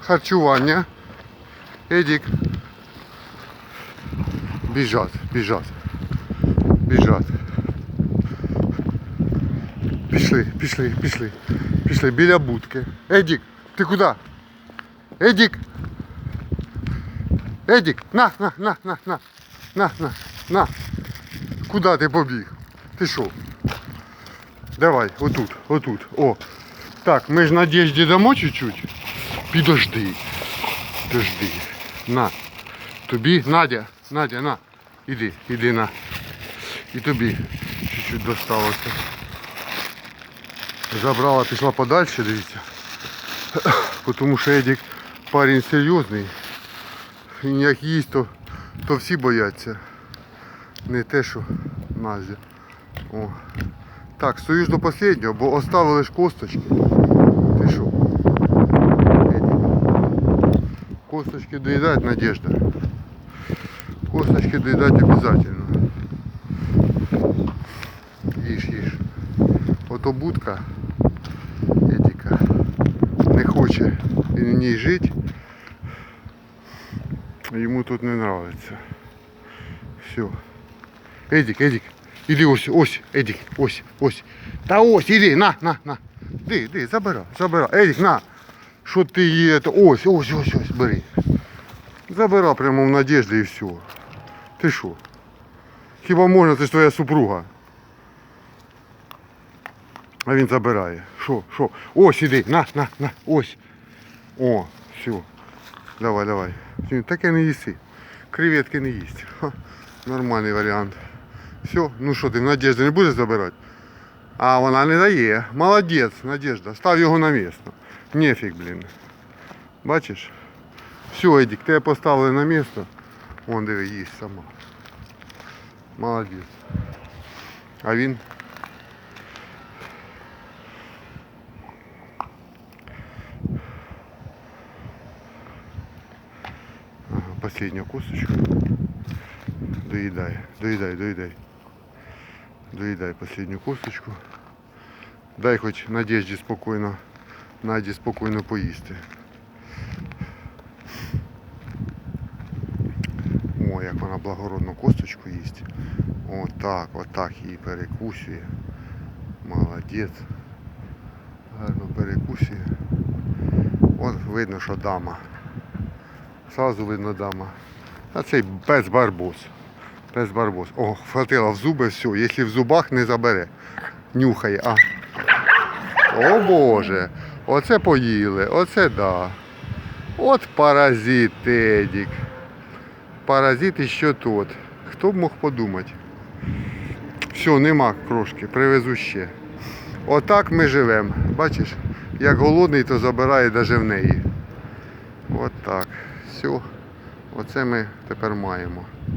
Харчування. Едік. Біжать, біжать. Біжать. Пішли, пішли, пішли. Пішли біля будки. Едік, ти куди? Едік. Едік, на, на, на, на, на, на, на, на. Куди ти побіг? Ти що? Давай, отут, отут. О. Так, ми ж Надежді дамо чуть-чуть. Підожди. Підожди. На. Тобі, Надя, Надя, на. Іди, іди на. І тобі чуть-чуть досталося. Забрала, пішла подальше, дивіться. Тому що Едік парень серйозний. Він як їсть, то, то всі бояться. Не те, що Назя. О. Так, стоїш до останнього, бо оставили ж косточки. Косточки доїдать, Надежда. Косточки доїдать обязательно. Їж, їж. Ото будка Едіка не хоче він в ній жити. Йому тут не нравиться. Все. Едік, Едік, іди ось, ось, Едік, ось, ось. Та ось, іди, на, на, на. Іди, іди, забирай, забирай. Едік, на. Що ти є? Ось, ось, ось, ось, бери. Забирай прямо в надежді і все. Ти що? Хіба можна, це ж твоя супруга. А він забирає. Що, що? Ось іди, на, на, на, ось. О, все. Давай, давай. Таке не їси. Креветки не їсть. Ха, нормальний варіант. Все, ну що ти, Надежда не будеш забирати? А вона не дає. Молодець, Надежда. Став його на місце. Нефіг, блін. Бачиш? Все, Едік, тебе поставили на місце. Вон диви, їсть сама. Молодець. А він Ага, последнюю косточку. Доедай, доедай, доедай. Доедай последнюю косточку. Дай хоч Надежді спокійно, Наді спокійно поїсти. О, як вона благородну косточку їсть. Отак, отак її перекусює. Молодець. Гарно перекусує. От видно, що дама. Сразу видно дама. А цей без барбос. Без барбос. О, вхватила в зуби, все. Якщо в зубах не забере. Нюхає, а. О Боже. Оце поїли, оце да. От паразит, Едік. Паразит що тут. Хто б мог подумати? Все, нема крошки, привезу ще. Отак ми живемо. Бачиш, як голодний, то забирає навіть в неї. От так. Все. Оце ми тепер маємо.